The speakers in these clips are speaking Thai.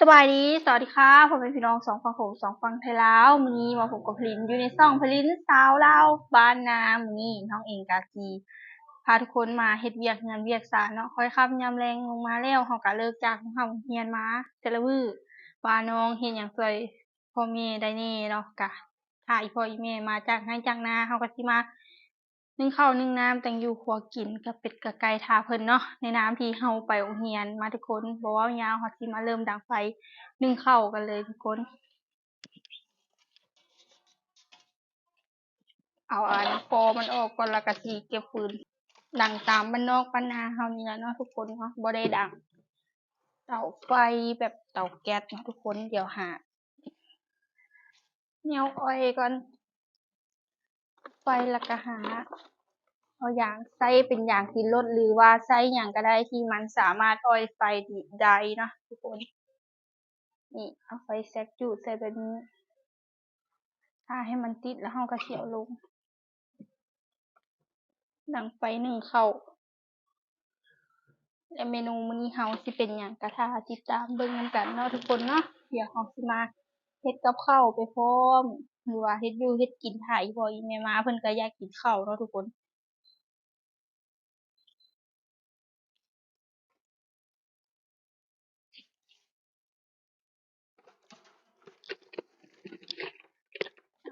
สบายดี สวัสดีค่ะผมเป็นพี่น้องสองฝั่งโขงสองฝั่งไทยลาวมือนี้มาผมกับพลินอยู่ในซ่องพลินสาวลาวบ้านนามื้อนี้น้องเองกากีพาทุกคนมาเฮ็ดเวียกงานเวียกสารเนาะค่อยค่ำยามแรงลงมาแล้วเฮาก็เลิกจากเฮาเฮียนมาแต่ละมื้อว่าน้องเฮ็ดหยังช่วยพ่อแม่ได้แน่เนาะก็ถ้าอีพ่ออีแม่มาจากให้จากนาเฮาก็สิมา นึ่งข้าวนึ่งน้ำแต่งอยู่ครัวกินกับเป็ดกับไก่ทาเพิ่นเนาะในน้ำที่เฮาไปโรงเรียนมาทุกคนบ่เว้ายาวเฮาสิมาเริ่มดังไฟนึ่งข้าวกันเลยทุกคน เอาอันฟอมันออกก่อนแล้วก็สิเก็บฟืนดังตามบ้านนอกบ้านนาเฮานี่ละเนาะทุกคนเนาะบ่ได้ดัง เตาไฟแบบเตาแก๊สเนาะทุกคนเดี๋ยวหาแนวอ้อยก่อนไฟล้วก็หา เอาอย่างใส่เป็นอย่างที่รถหรือว่าใส่หยังก็ได้ที่มันสามารถอ้อยไฟได้นะทุกคน นี่เอาไฟแช็กจูดใส่แบบนี้ถ้าให้มันติดแล้วเราก็เสียวลง ดังไฟหนึ่งเข้า และเมนูมื้อนี้เฮาสิเป็นหยังก็ท่าติดตามเบิ่งกันกันเนาะทุกคนเนาะเดี๋ยวเฮาสิมาเฮ็ดกับข้าวไปพร้อมหรือว่าเฮ็ดอยู่เฮ็ดกินท่าอีพ่ออีแม่มาเพิ่นก็อยากกินข้าวเนาะทุกคน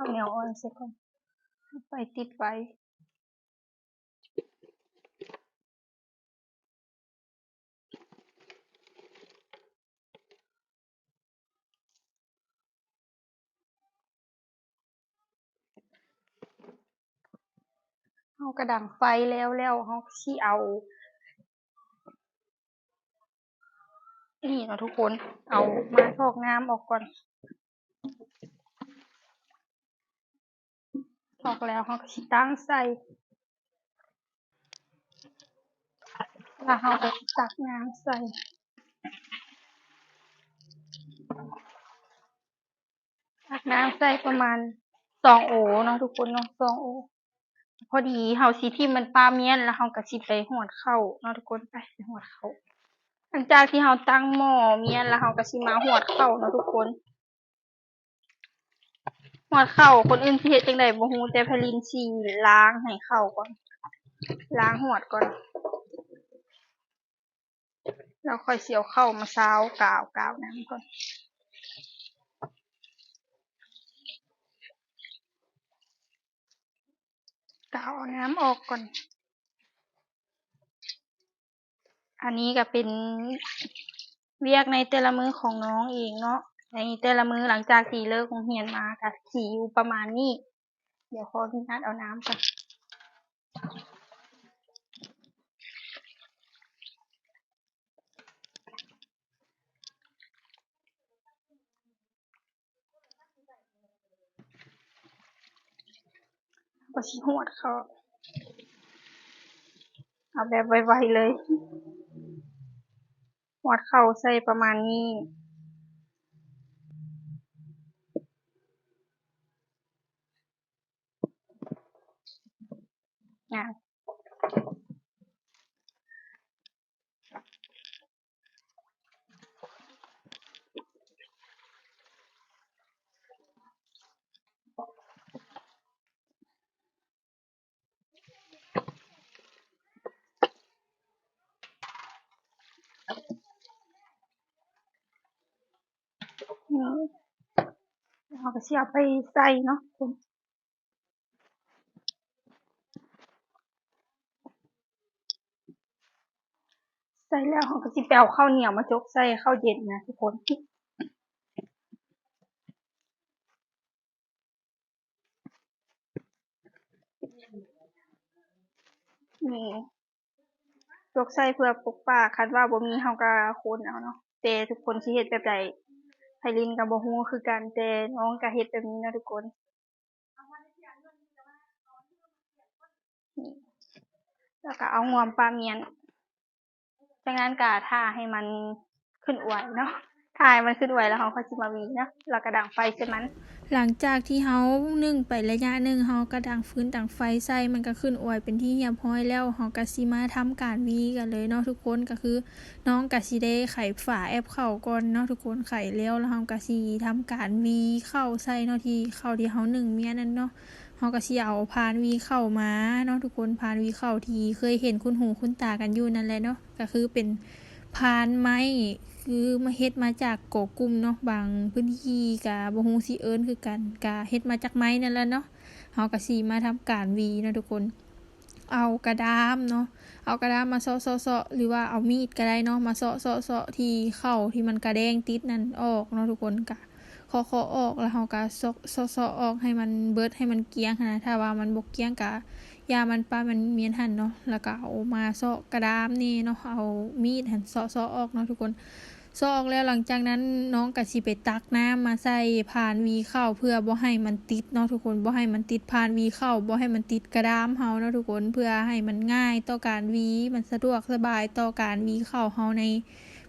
เอาแนวอ่อนใส่ก่อนไฟติดไว้เฮาก็ดังไฟแล้วแล้วเฮาสิเอา นี่เนาะทุกคน เอามาฟอกน้ำออกก่อน ฟอกแล้วเฮาก็สิตั้งใส่แล้วเฮาก็ตักน้ำใส่ตักน้ำใส่ประมาณสองโอเนาะทุกคนเนาะสองโอ พอดีเฮาสิทิ่มันปลาเมียนแล้วเฮาก็สิไปฮอดข้าเนาะทุกคนไปไปฮอดข้าหลังจากที่เฮาตั้งหม้อเมียนแล้วเฮาก็สิมาฮอดข้าเนาะทุกคน ฮอดข้าคนอื่นสิเฮ็ดจังใดบ่ฮู้แต่พะลินสิล้างให้เข้าก่อน ล้างฮอดก่อน แล้วค่อยเสิเอาข้ามาซาวกาวกาวน้ำก่อนกาวน้ำออกก่อน อันนี้ก็เป็นเวียกในแต่ละมือของน้องเองเนาะ ในแต่ละมือหลังจากที่เลิกโรงเรียนมาก็สิอยู่ประมาณนี้ เดี๋ยวขออนุญาตเอาน้ำก่อนก็สิฮอดข้าเอาแบบไวๆเลยฮอดข้าใส่ประมาณนี้ งามนี่เราก็สิเอาไปใส่เนาะทุกคน ใส่ แล้วเราก็สิไปเอาข้าวเหนียวมาจกใส่ข้าวเย็นนะทุกคนนี่จกใส่เพื่อปกป้าคันว่าบ่มีเราก็คนเอาเนาะแต่ทุกคนสิเฮ็ดแบบใดไผลินก็บ่รู้คือกันแต่น้องก็เฮ็ดแบบนี้นะทุกคนนี่แล้วก็เอางวมปลาเมียน จากนั้นก็ท่าให้มันขึ้นอวยเนาะถ่ายมันขึ้นไว้แล้วเขาก็สิมาวีเนาะแล้วก็ดังไฟใส่มัน หลังจากที่เฮานึ่งไประยะหนึ่งเฮาก็ดังฟื้นดังไฟใส่มันก็ขึ้นอวยเป็นที่เรียบร้อยแล้วเฮาก็สิมาทำการวีกันเลยเนาะทุกคนก็คือ น้องก็สิได้ไขฝาแอปเข้าก่อนเนาะทุกคนไขแล้วแล้วเฮาก็สิทำการวีเข้าใส่เนาะที่เข้าที่เฮาหนึ่งเมียนั่นเนาะ เฮาก็สิเอาพานวีเข้ามาเนาะทุกคนพานวีเข้าทีเคยเห็นคุณหูคุณตากันอยู่นั่นแหละเนาะก็คือเป็นพานไม้คือมาเฮ็ดมาจากโกกุมเนาะบางพื้นที่กะบ่ฮู้สิเอิ้นคือกันกะเฮ็ดมาจากไม้นั่นแหละเนาะเฮาก็สิมาทำการวีเนาะทุกคน เอากระดามเนาะเอากระดามมาเซาะๆๆหรือว่าเอามีดก็ได้เนาะมาเซาะๆๆที่เข้าที่มันกระแดงติดนั่นออกเนาะทุกคนกะ เคาะๆออกแล้วเฮาก็ซอกซาะๆออกให้มันเบิดให้มันเกี้ยงนะถ้าว่ามันบ่เกี้ยงกะยามันป้ามันเมียนหั่นเนาะแล้วก็เอามาซาะกระดามนี่เนาะเอามีดหั่นซาะเซออกเนาะทุกคนซออกแล้วหลังจากนั้นน้องก็สิไปตักน้ำมาใส่พานวีเข้าเพื่อบ่ให้มันติดเนาะทุกคนบ่ให้มันติดพานวีเข้าบ่ให้มันติดกระดามเฮาเนาะทุกคนเพื่อให้มันง่ายต่อการวีมันสะดวกสบายต่อการวีเข้าเฮาใน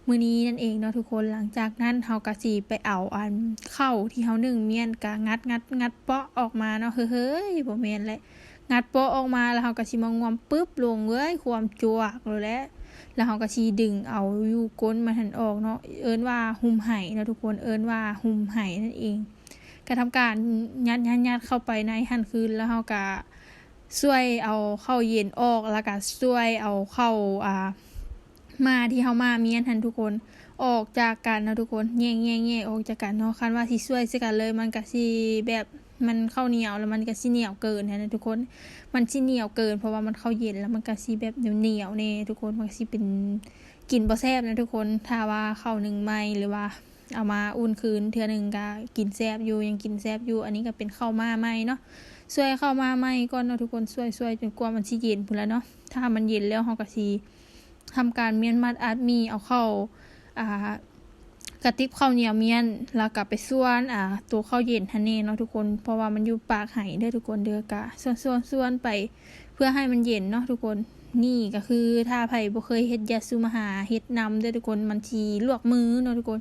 มื้อนี้นั่นเองเนาะทุกคนหลังจากนั้นเฮาก็สิไปเอาอันเข้าที่เฮานึ่งเมียนก็งัดงัดงัดเปาะออกมาเนาะเฮ้ยบ่แม่นแหละงัดโปะออกมาแล้วเราก็สิมางวมปึ๊บลงเว้ยความจวกเลยแหละแล้วเราก็สิดึงเอาอยู่ก้นมันหันออกเนาะเอิ้นว่าหุมไห้เนาะทุกคนเอิ้นว่าหุมไห้นั่นเองก็ทำการยัดยัดยัดเข้าไปในหันคืนแล้วเราก็ช่วยเอาเข้าเย็นออกแล้วก็ช่วยเอาเข้าอ่า มาที่เฮามาเมียนหันทุกคน ออกจากกันนะทุกคนแย่งๆๆออกจากกันเนาะคันว่าสิช่วยสิกันเลยมันก็สิแบบมันเข้าเหนียวแล้วมันก็สิเหนียวเกินนะทุกคน มันสิเหนียวเกิน เพราะว่ามันเข้าเย็นแล้วมันก็สิแบบเหนียวๆแน่ทุกคนมันก็สิเป็นกลิ่นบ่แซ่บนะทุกคน ถ้าว่าเข้าหนึ่งไม้หรือว่าเอามาอุ่นคืนเทื่อหนึงก็กินแซบอยู่ยังกินแซบอยู่ อันนี้ก็เป็นข้าวมาใหม่เนาะช่วยข้าวมาใหม่ก่อนเนาะทุกคนช่วยๆจนกว่ามันสิเย็นพุ่นแล้วเนาะถ้ามันเย็นแล้วเฮาก็สิ ทำการเมียนมัดอาดมีเอาเข้าอ่ากระติบข้าวเหนียวเมียน แล้วก็ไปส่วนอ่าตัวข้าวเย็นหั่นแน่เนาะทุกคนเพราะว่ามันอยู่ปากไหเด้อทุกคนเด้อกะส่วนๆๆไปเพื่อให้มันเย็นเนาะทุกคนนี่ก็คือถ้าไผบ่เคยเฮ็ดยาซูมาหาเฮ็ดนำเด้อทุกคนมันสิลวกมือเนาะทุกคน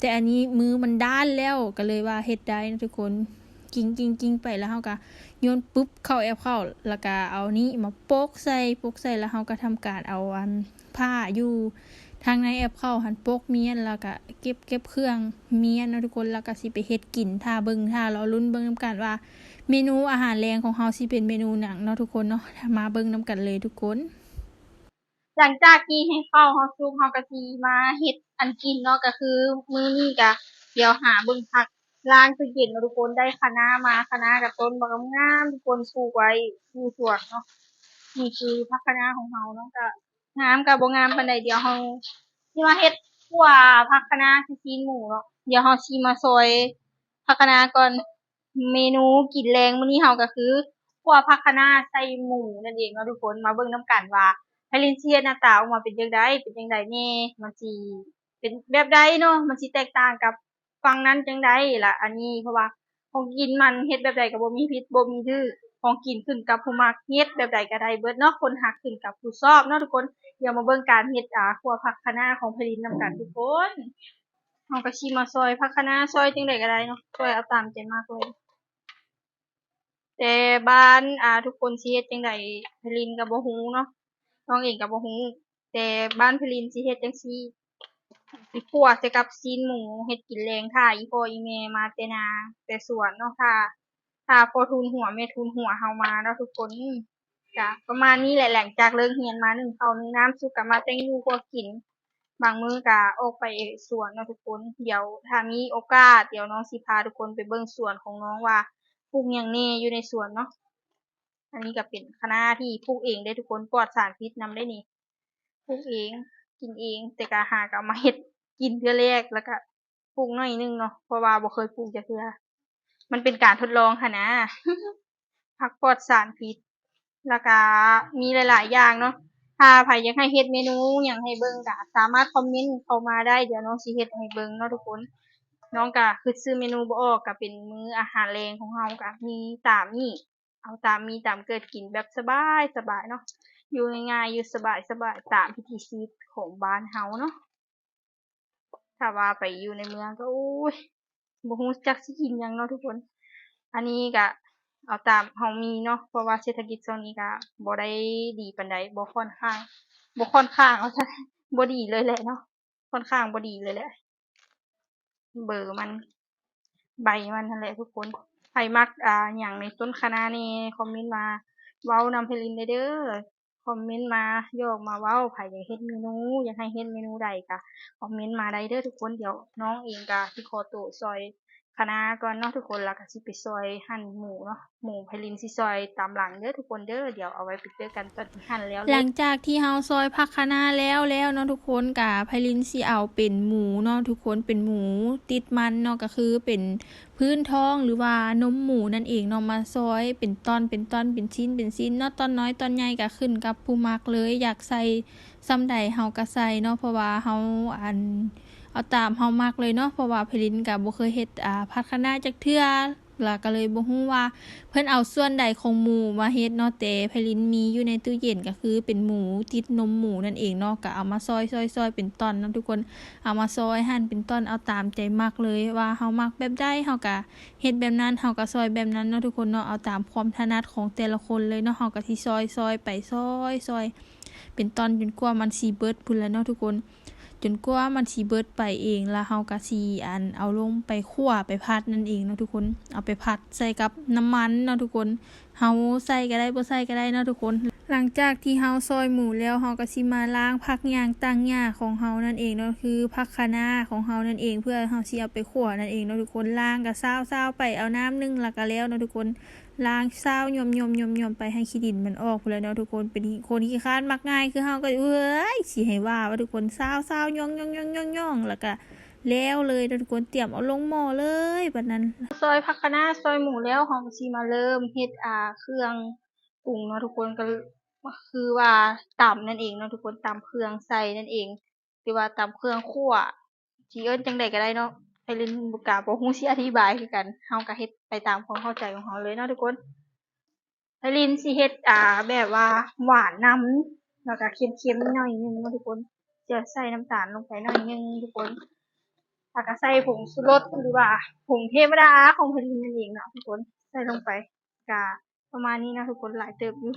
แต่อันนี้มือมันด้านแล้วก็เลยว่าเฮ็ดได้นะทุกคน กิ้งกิ้งกิ้งไปแล้วเฮาก็โยนปุ๊บเข้าแอปเข้าแล้วก็เอานี้มาโปกใส่โปกใส่แล้วเฮาก็ทำการเอาอันผ้าอยู่ทางในแอปเข้าหันโปกเมียนแล้วก็เก็บเก็บเครื่องเมียนนะทุกคนแล้วก็สิไปเฮ็ดกินท่าเบิ่งท่ารอลุ้นเบิ่งนํกันว่า เมนูอาหารแรงของเฮาสิเป็นเมนูหนังเนาะทุกคนเนาะมาเบิ่งนํกันเลยทุกคน หลังจากที่ให้เข้าเฮาสุกเฮาก็สิมาเฮ็ดอันกินเนาะก็คือมื้อนี้ก็เดี๋ยวหาเบิ่งผัก ล้างตู้เย็นทุกคนได้คณะมาคณะกับต้นบักงามทุกคนปลูกไว้อยู่สวนเนาะนี่คือผักคณะของเฮาเนาะก็งามก็บ่งามปานใดเดียวเฮาสิมาเฮ็ดคั่วผักคณะน้าใส่ซีนหมูเนาะเดี๋ยวเฮาสิมาซอยผักคณะก่อนเมนูกินแรงมื้อนี้เฮาก็คือคั่วผักคณะใส่หมูนั่นเองเนาะทุกคนมาเบิ่งนํกันว่าไพลินเฮ็ดหน้าตาออกมาเป็นจังใดเป็นจังใดแหน่มันสิเป็นแบบใดเนาะมันสิแตกต่างกับ ฝั่งนั้นจังใดล่ะ อันนี้เพราะว่าของกินมันเฮ็ดแบบใดก็บ่มีพิษบ่มีดื้อของกินขึ้นกับผู้มักเฮ็ดแบบใดก็ได้เบิดเนาะคนหักขึ้นกับผู้ชอบเนาะทุกคนเดี๋ยวมาเบิ่งการเฮ็ดอ่าคั่วผักคะน้าของไพลินนํกันทุกคนเฮาก็สิมาซอยผักคะน้าซอยจังใดก็ได้เนาะซอยเอาตามใจมากเลยแต่บ้านอ่าทุกคนสิเฮ็ดจังใดไพลินก็บ่ฮู้เนาะน้องเองก็บ่ฮู้แต่บ้านพลินสิเฮ็ดจังซี่ คั่วใส่กับซีนหมูเฮ็ดกินแรงท่าอีพ่ออีแม่มาแต่นาแต่สวนเนาะค่ะถ้าพ่อทุนหัวแม่ทุนหัวเฮามาเนาะทุกคนก็ประมาณนี้แหละหลังจากเลิกเรียนมาหนึ่งเขาวนึ่งน้ำสุกก็มาแต่งอยู่ครัวกิน บางมื้อก็ออกไปสวนเนาะทุกคน เดี๋ยวถ้ามีโอกาสเดี๋ยวน้องสิพาทุกคนไปเบิ่งสวนของน้องว่าปลูกหยังแน่อยู่ในสวนเนาะอันนี้ก็เป็นคณะที่ปลูกเองได้ทุกคนปลอดสารพิษนำได้นี่ปลูกเอง กินเอง แต่ก็หาก็เอามาเฮ็ดกินเทื่อแรกแล้วก็ปลูกหน่อยนึงเนาะเพราะว่าบ่เคยปลูกจักเทื่อมันเป็นการทดลองหั้นะผักปลอดสารพิษแล้วก็มีหลายๆอย่างเนาะถ้าไผอยากให้เฮ็ดเมนูหยังให้เบิ่งก็สามารถคอมเมนต์เข้ามาได้เดี๋ยวน้องสิเฮ็ดให้เบิ่งเนาะทุกคน น้องก็คิดชื่อเมนูบ่ออกก็เป็นมื้ออาหารแรงของเฮาก็มีตามนี้เอาตามมีตามเกิดกินแบบสบายสบายเนาะ อยู่ง่ายๆอยู่สบายสบายตามวิถีชีวิตของบ้านเฮาเนาะถ้าว่าไปอยู่ในเมืองก็โอ้ยบ่ฮู้จักสิกินยังเนาะทุกคน อันนี้ก็เอาตามเฮามีเนาะเพราะว่าเศรษฐกิจช่วงนี้ก็บ่ได้ดีปานใดบ่ค่อนข้างบ่ค่อนข้างเอาซะบ่ดีเลยแหละเนาะค่อนข้างบ่ดีเลยแหละ เบอร์มัน ใบมันนั่นแหละทุกคนใครมักอ่าหยังในต้นคณะนี่คอมเมนต์มาเว้านำเพลินได้เด้อ คอมเมนต์มาโยกมาเว้าไผอยากเฮ็ดเมนูอยากให้เฮ็ดเมนูใดก็คอมเมนต์มาได้เด้อทุกคนเดี๋ยวน้องเองกะที่ขอตัวซอย คณะก่อนเนาะทุกคนแล้วก็สิไปซอยหั่นหมูเนาะหมูไผลินสิซอยตามหลังเด้อทุกคนเด้อเดี๋ยวเอาไว้ไปเจอกันตอนที่หั่นแล้วหลังจากที่เฮาซอยผักคะน้าแล้วแล้วเนาะทุกคนกะไพลินสิเอาเป็นหมูเนาะทุกคนเป็นหมูติดมันเนาะก็คือเป็นพื้นท้องหรือว่านมหมูนั่นเองเนาะมาซอยเป็นตอนเป็นตอนเป็นชิ้นเป็นชิ้นเนาะตอนน้อยตอนใหญ่ก็ขึ้นกับผู้มักเลยอยากใส่ซ้ำใดเฮาก็ใส่เนาะเพราะว่าเฮาอัน เอาตามเฮามักเลยเนาะเพราะว่าไพลินก็บ่เคยเฮ็ดอ่าผัดคะน้าจักเทื่อแล้วก็เลยบ่ฮู้ว่า เพิ่นเอาส่วนใดของหมูมาเฮ็ดเนาะแต่ไพลินมีอยู่ในตู้เย็นก็คือเป็นหมูติดนมหมูนั่นเองเนาะก็เอามาซอยซอยซอยเป็นตอนนะทุกคนเอามาซอยหั่นเป็นตอนเอาตามใจมักเลยว่าเฮามักแบบใดเฮาก็เฮ็ดแบบนั้นเฮาก็ซอยแบบนั้นเนาะทุกคนเนาะเอาตามความถนัดของแต่ละคนเลยเนาะเฮาก็สิซอยซอยไปซอยซอยเป็นตอนจนกว่ามันสิเบิดพุ่นแล้วเนาะทุกคน จนกว่ามันสิเบิดไปเองแล้วเฮาก็สิอันเอาลงไปคั่วไปผัดนั่นเองเนาะทุกคนเอาไปผัดใส่กับน้ำมันเนาะทุกคนเฮาใส่ก็ได้บ่ใส่ก็ได้เนาะทุกคน หลังจากที่เฮาซอยหมูแล้วเฮาก็สิมาล้างผักหญ้างตั้งหญ้าของเฮานั่นเองเนาะคือผักคะน้าของเฮานั่นเองเพื่อเฮาสิเอาไปคั่วนั่นเองเนาะทุกคนล้างก็ซาวๆไปเอาน้ำนึ่งแล้วก็แล้วเนาะทุกคน ล้างซาวย่อมๆๆๆไปให้ขี้ดินมันออกพุ่นแล้วเนาะทุกคนเป็นคนที่คร้านมักง่ายคือเฮาก็เอ้ยสิให้ว่าว่าทุกคนซาวๆย่องๆๆๆๆแล้วก็แล้วเลยทุกคนเตรียมเอาลงหม้อเลยบัดนั้น ซอยผักคะน้าซอยหมูแล้วเราก็สิมาเริ่มเฮ็ดอ่าเครื่องปรุงเนาะทุกคนก็คือว่าตำนั่นเองเนาะทุกคนตำเครื่องใส่นั่นเองหรือว่าตำเครื่องคั่วสิเอิ้นจังใดก็ได้เนาะ ไผลินบ่กล้าบ่ฮู้สิอธิบายคือกันเฮาก็เฮ็ดไปตามความเข้าใจของเฮาเลยเนาะทุกคนไผลินสิเฮ็ดอ่า แบบว่าหวานนำแล้วก็เค็มๆหน่อยนึงเนะทุกคนจะใส่น้ำตาลลงไปหน่อยนึงทุกคนแล้วก็ใส่ผงชูรสหรือว่าผงเทวดาของเพลินนั่นเองเนาะทุกคนใส่ลงไปกาประมาณนี้นะทุกคนหลายเติบอยู่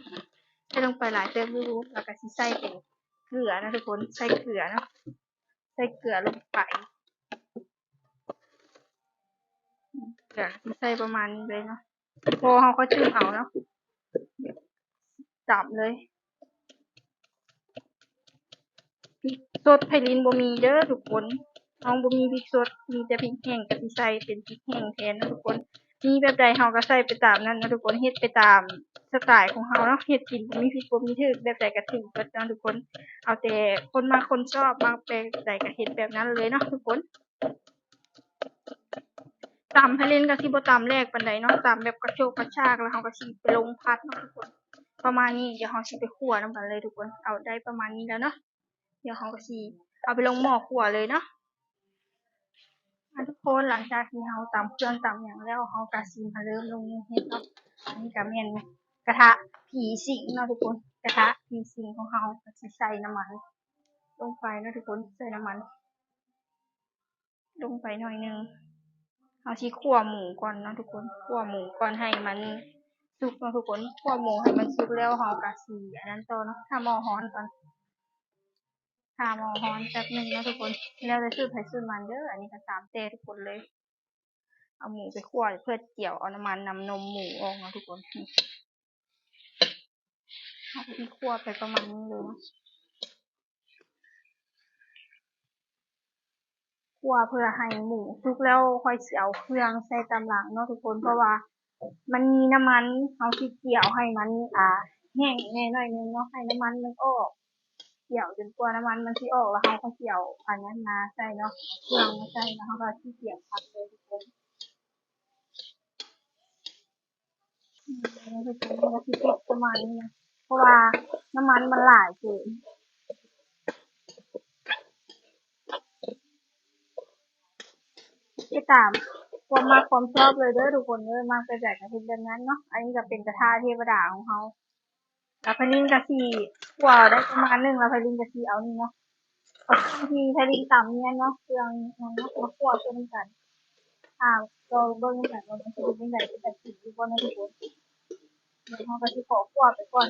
ใส่ลงไปหลายเติบอยู่แล้วก็สิใส่เป็นเกลือนะทุกคนใส่เกลือเนาะใส่เกลือลงไป เกลือสิใส่ประมาณนี้เลยเนาะพอเขาก็จิ้มเอาเนาะจับเลยพริกสดไพลินบ่มีเด้อทุกคนน้องบ่มีพริกสดมีแต่พริกแห้งก็สิใส่เป็นพริกแห้งแทนนะทุกคนมีแบบใดเฮาก็ใส่ไปตามนั้นนะทุกคนเฮ็ดไปตามสไตล์ของเฮาเนาะเฮ็ดกินบ่มีผิดบ่มีถูกแบบใดก็ถูกเบิดเนาะทุกคน เอาแต่คนมาคนชอบมางแบบใดก็เฮ็ดแบบนั้นเลยเนาะทุกคน ตำให้เล่นก็สิบ่ตำแรกปานใดเนาะตำแบบกระโชกกระชากแล้วเฮาก็สิไปลงพัดเนาะทุกคน ประมาณนี้เดี๋ยวเฮาสิไปคั่วนํกันเลยทุกคน เอาได้ประมาณนี้แล้วเนาะเดี๋ยวเฮาก็สิเอาไปลงหม้อคั่วเลยเนาะทุกคนหลังจากที่เราตำเครื่องตำอย่างแล้วเราก็สิมาเริ่มลงมือเฮ็ดเนาะอันนี้ก็แม่นกระทะผีสิงเนาะทุกคนกระทะผีสิงของเราก็สิใส่น้ำมันลงไปเนาะทุกคนใส่น้ำมัน ลงไปหน่อยนึง เอาสิคั่วหมูก่อนเนาะทุกคนคั่วหมูก่อนให้มันสุกเนาะทุกคนคั่วหมูให้มันสุกแล้วเราก็สิอันนั้นต่อเนาะถ้าหม้อร้อนก่อนถ้าหม้อร้อนแป๊บหนึ่งเนาะทุกคนแล้วแต่สูตรไผสูตรมันเด้ออันนี้ก็ตามแต่ทุกคนเลย เอาหมูไปคั่วเพื่อเจียวเอาน้ำมันนำนมหมูออกนะทุกคนเอาไปคั่วไปประมาณนี้เลยเนาะ คั่วเพื่อให้หมูสุกแล้วค่อยสิเอาเครื่องใส่ตามหลังเนาะทุกคนเพราะว่า มันมีน้ำมันเราสิเจียวให้มัน อ่าแห้งแน่หน่อยนึงเนาะให้น้ำมันมันออกเกี่ยวจนกว่าน้ำมันมันสิออกแล้วเราก็เกี่ยวอันนั้นมาใส่เนาะเครื่องมาใส่แล้วเราก็สิเกี่ยวพักเลยทุกคนแล้วทุกคนมันก็สิติดประมาณนี้นะเพราะว่าน้ำมันมันหลายเกิน ไปตามความมักความชอบเลยเด้อทุกคนเด้อมักไปแบบกระเทียมแบบนั้นเนาะอันนี้ก็เป็นกระทะเทวดาของเขาแล้วพลินกะสีกว่าได้ประมาณหนึ่งแล้วพลินกะสีเอานี่เนาะบางทีทะลิงต่ำเนี่ยเนาะเครื่องมันเนาะมาคั่วเช่นกันอ่าเราเบิ่งกันว่ามันจะเป็นยังไงเป็นแบบกินอยู่บ่เนะทุกคนเดี๋ยวเราก็สิขอคั่วไปก่อน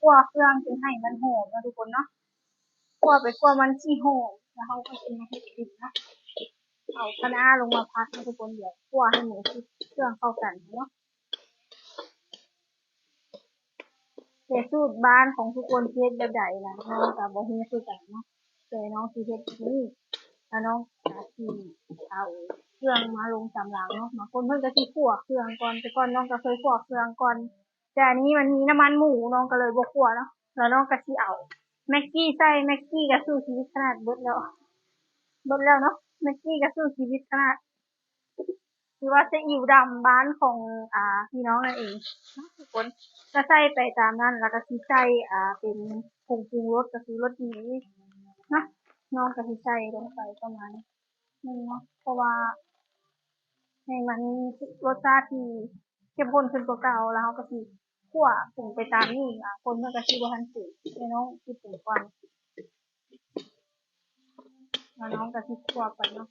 คั่วเครื่องจนให้มันหอมเนะทุกคนเนาะคั่วไปคั่วมันสิหอมแล้วเราก็สิมาเฮ็ดกินเนาะ เอาคณะลงมาพักนาะทุกคนเดี๋ยวคั่วให้หมูเครื่องเข้ากันเนาะแต่สูตรบ้านของทุกคนเฮ็ดแบบใดนะน้องก็บ่ฮู้คือกันเนาะแต่น้องสิเฮ็ดแบบนี้แล้วน้องก็สิเอาเครื่องมาลงสำหลังเนาะบาคนเพิ่นก็สิคั่วเครื่องก่อนแต่ก่อนน้องก็เคยคั่วเครื่องก่อน แต่อันนี้มันมีน้ำมันหมูน้องก็เลยบ่คั่วเนาะแล้วน้องก็สิเอาแม็กกี้ใส่แม็กกี้ก็สู้ชีวิตขนาดเบิดแล้วเบิดแล้วเนาะ แม็กกี้ก็สู้ชีวิตขนาดคือว่าซีอิ๊วดำบ้านของอ่าพี่น้องนั่นเองนะทุกคนก็ใส่ไปตามนั้น แล้วก็สิใส่อ่าเป็นผงปรุงรสก็คือรสดีนะน้องก็สิใส่ลงไปประมาณนี้เนาะเพราะว่าให้มันรสชาติที่เข้มข้นขึ้นกว่าเก่าแล้วก็สิคั่วปรุงไปตามนี้อะคนเมื่อก็สิบ่ทันสูตรน้องสิปรุงก่อน น้องก็สิคั่วไปเนาะ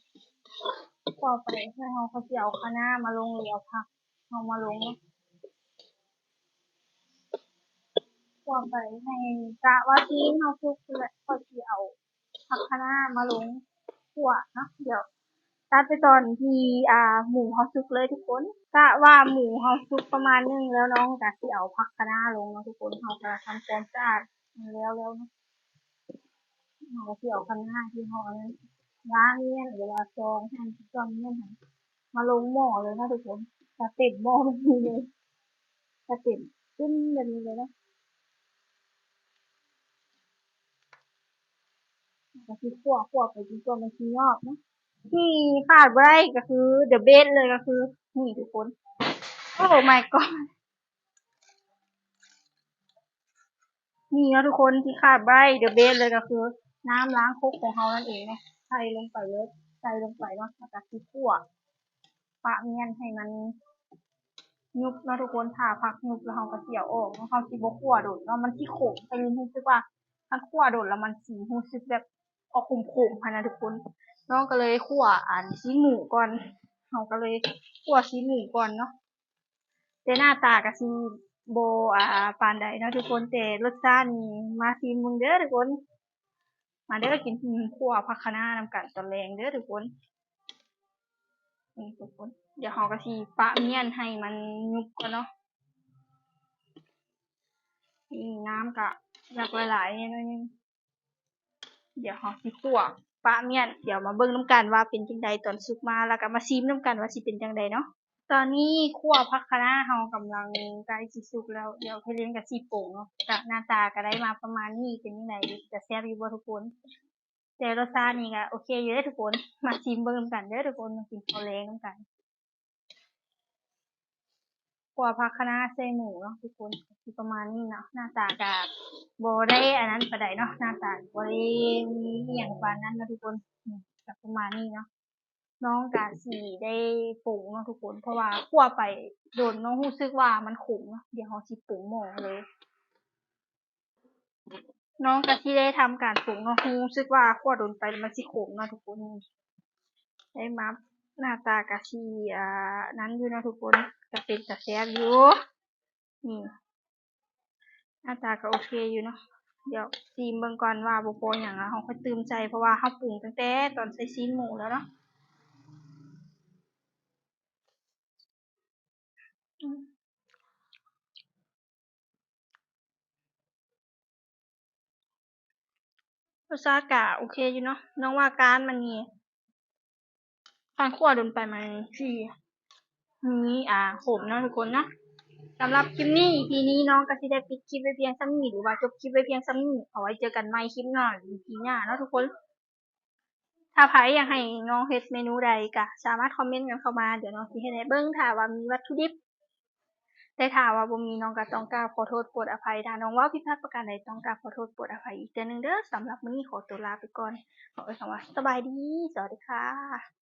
คั่วไปแล้วเราก็สิเอาคะน้ามาลงหรือเอาผักเอามาลงเนาะคั่วไปให้กะว่าซีนเฮาสุกแล้วก็สิเอาผักคะน้ามาลงคั่วเนาะเดี๋ยวตัดไปตอนที่อ่าหมูเฮาสุกเลยทุกคนกะว่าหมูเฮาสุกประมาณนึงแล้วน้องก็สิเอาผักคะน้าลงเนาะทุกคนเฮาก็ทำความสะอาดแล้วแล้วเนาะ เฮาก็สิเอาคะน้าที่เฮาล้างเนี่ยหรือว่าซองหั่นซองเนี่ยหั่นมาลงหม้อเลยนะทุกคนจะต็มหม้อแบบนี้เลยจะต็มขึ้นแบบนี้เลยนะก็คือคั่วคั่วไปจนตัวมันสิงอกเนะที่ขาดบ่ได้ก็คือ the best เลยก็คือ นี่ทุกคนโอ้ my god นี่นะทุกคนที่ขาดบ่ได้ the best เลยก็คือ น้ำล้างครกของเรานั่นเองนะใส่ลงไปเลยใส่ลงไปเนาะแล้วก็สิคั่วปะเมียนให้มันยุบเนาะทุกคนถ้าพักยุบแล้วเราก็สิเอาออกเนาะเราสิบ่คั่วโดดเนาะมันสิขมไปรู้สึกว่าถ้าคั่วโดดแล้วมันสิรู้สึกแบบออกขมๆค่ะนะทุกคนน้องก็เลยคั่วอ่านชิ้นหมูก่อนเราก็เลยคั่วชิ้นหมูก่อนเนาะแต่หน้าตาก็สิโบอ่าปานใดเนาะทุกคนแต่รสชาตินี่มาชิมมึงเด้อทุกคน มาเด้อกินคั่วผักคะน้านำกันตอนแรงเด้อทุกคนนี่ทุกคน เดี๋ยวเราก็สิปะเมียนให้มันยุบก่อนเนาะนี่น้ำก็อยากหลายๆนิดนึงเดี๋ยวเราสิคั่วปะเมียน เดี๋ยวมาเบิ่งน้ำกันว่าเป็นจังใดตอนสุกมาแล้วก็มาชิมน้ำกันว่าสิเป็นจังใดเนาะ ตอนนี้คั่วผักคะน้าเฮากำลังใกล้สิสุกแล้ว เดี๋ยวเลินกับสิโป่งเนาะก็หน้าตาก็ได้มาประมาณนี้เป็นจังไดจะแซ่บอยู่บ่ทุกคนแต่รสชาตินี่ก็โอเคอยู่เด้ทุกคน มาชิมเบิ่งกันเด้อทุกคนมากินข้าวแลงกันคั่วผักคะน้าใส่หมูเนาะทุกคนสิประมาณนี้เนาะหน้าตาก็บ่ได้อันนั้นปานใดเนาะหน้าตาบ่ได้มีอิหยังปานนั้นเนาะทุกคนก็ประมาณนี้เนาะ น้องกะสีได้ปรุงเนาะทุกคน เพราะว่าคั่วไปโดนน้องรู้สึกว่ามันขมเนาะเดี๋ยวเราสิปรุงหม้อเลย น้องกะสิได้ทำการปรุงเนาะรู้สึกว่าคั่วโดนไปมันสิขมเนาะทุกคนได้มาหน้าตากะสิอ่านั้นอยู่นะทุกคนก็เป็นตาแซบอยู่นี่หน้าตาก็โอเคอยู่เนาะเดี๋ยวซีมเบิ่งก่อนว่าโบ่พอหยังอะเราค่อยตื่มใจเพราะว่าเราปรุงตั้งแต่ตอนใส่ซีนหมูแล้วเนาะ รสชาก็โอเคอยู่เนาะน้องว่าการมันนี่การคั่วโดนไปมันสิมีอ่าขมเนาะทุกคนเนาะสำหรับคลิปนี้ EP นี้น้องก็สิได้ปิดคลิปไว้เพียงส่ำนี้หรือว่าจบคลิปไว้เพียงส่ำนี้เอาไว้เจอกันใหม่คลิปหน้าหรือ EP หน้าเนาะทุกคน ถ้าไผอยากให้น้องเฮ็ดเมนูใดก็สามารถคอมเมนต์กันเข้ามาเดี๋ยวน้องสิเฮ็ดให้เบิ่งถ้าว่ามีวัตถุดิบ แต่ถามว่าบ่มีน้องก็ต้องกราบขอโทษโปรดอภัยถ้าน้องว่าผิดพลาดประการใดต้องกราบขอโทษโปรดอภัยอีกเทื่อหนึงเด้อสำหรับมื้อนี้ขอตัวลาไปก่อนขอไว้คำว่าสบายดี สวัสดีค่ะ